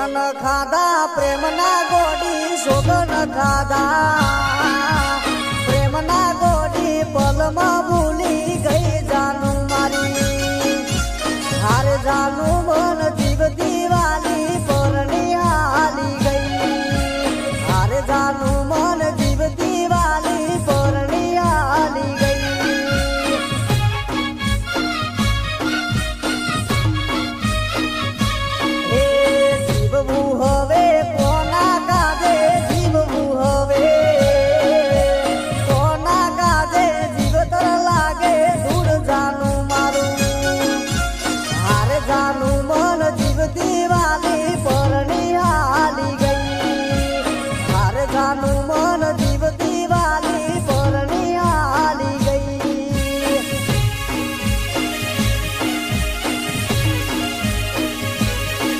સોગન ખાધા, પ્રેમના ગોડી સોગન ખાધા. પ્રેમના ગોડી પલમાં ભૂલી ગઈ જાનું મારી હાર જાનું જાનું મન જીવ દિવાલી પરણી હાલી ગઈ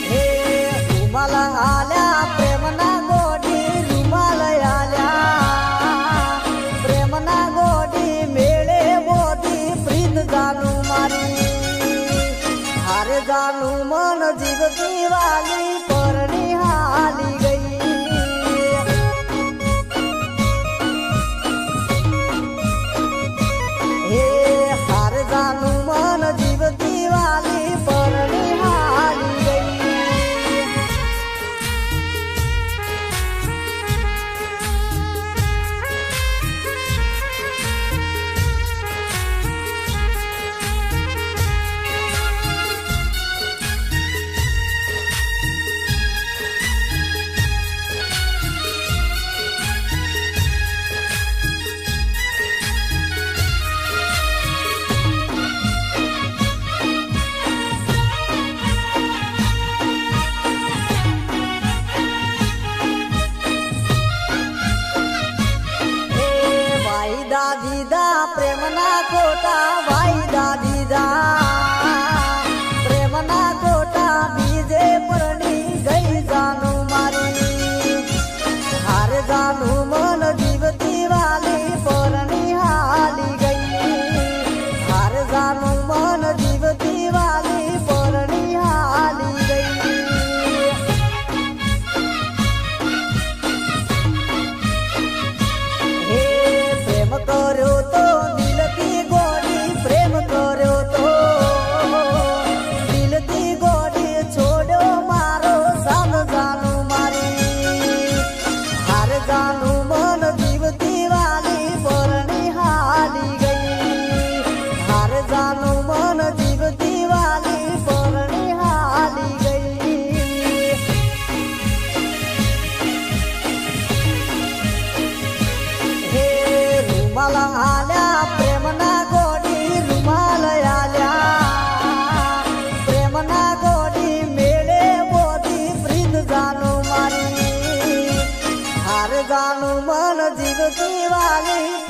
હે રૂમાલ આલ્યા પ્રેમના ગોડી રૂમાલ આલ્યા પ્રેમના ગોડી મેળે મોદી પ્રીત જાનું મારી હારે જાનું રૂમાલ આલ્યા પ્રેમના ગોડી રૂમાલ આલ્યા. પ્રેમના ગોડી મેળે મોદી પ્રીત જાનું મારી. હાર જાનું મન જીવ દિવાલી